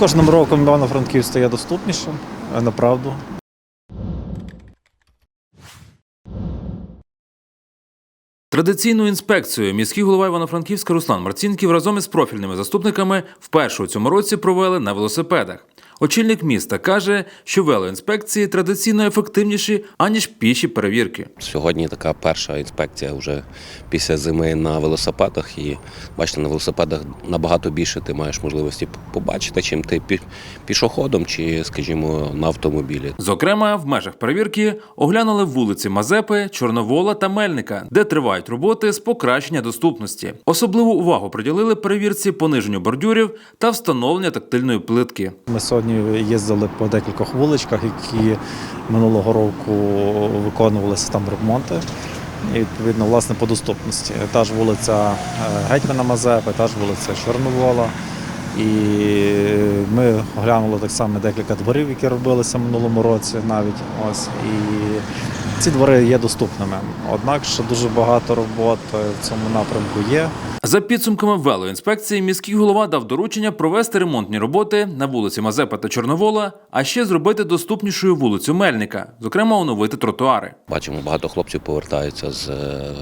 Кожним роком Івано-Франківськ стає доступнішим, е, направду. Традиційну інспекцію міський голова Івано-Франківська Руслан Марцінків разом із профільними заступниками вперше у цьому році провели на велосипедах. Очільник міста каже, що велоінспекції традиційно ефективніші аніж піші перевірки. Сьогодні така перша інспекція вже після зими на велосипедах. І бачите, на велосипедах набагато більше ти маєш можливості побачити, чим ти пішоходом чи, скажімо, на автомобілі. Зокрема, в межах перевірки оглянули вулиці Мазепи, Чорновола та Мельника, де тривають роботи з покращення доступності. Особливу увагу приділили перевірці пониженню бордюрів та встановлення тактильної плитки. Ми сьогодні їздили по декількох вуличках, які минулого року виконувалися там ремонти. І відповідно, власне, по доступності. Та ж вулиця е, Гетьмана Мазепи, та ж вулиця Чорновола. І ми оглянули так само декілька дворів, які робилися в минулому році навіть. Ось. І ці двори є доступними. Однак ще дуже багато роботи в цьому напрямку є. За підсумками велоінспекції, міський голова дав доручення провести ремонтні роботи на вулиці Мазепа та Чорновола, а ще зробити доступнішою вулицю Мельника, зокрема оновити тротуари. Бачимо, багато хлопців повертаються з. е,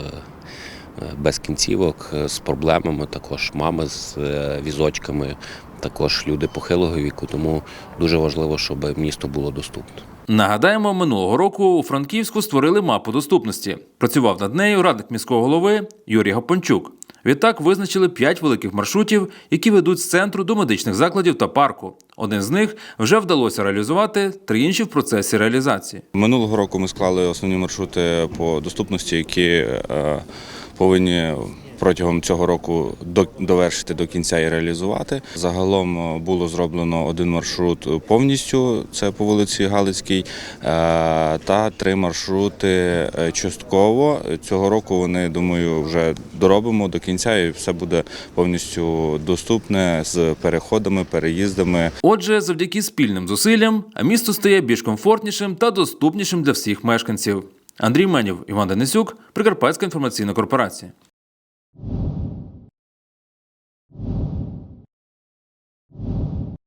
Без кінцівок, е, з проблемами, також мами з е, візочками, також люди похилого віку. Тому дуже важливо, щоб місто було доступно. Нагадаємо, минулого року у Франківську створили мапу доступності. Працював над нею радник міського голови Юрій Гапончук. Відтак визначили п'ять великих маршрутів, які ведуть з центру до медичних закладів та парку. Один з них вже вдалося реалізувати, три інші в процесі реалізації. Минулого року ми склали основні маршрути по доступності, які е, повинні протягом цього року до- довершити до кінця і реалізувати. Загалом е, було зроблено один маршрут повністю, це по вулиці Галицькій, е, та три маршрути е, частково. Цього року вони, думаю, вже доробимо до кінця і все буде повністю доступне з переходами, переїздами. Отже, завдяки спільним зусиллям, місто стає більш комфортнішим та доступнішим для всіх мешканців. Андрій Менів, Іван Денисюк, Прикарпатська інформаційна корпорація.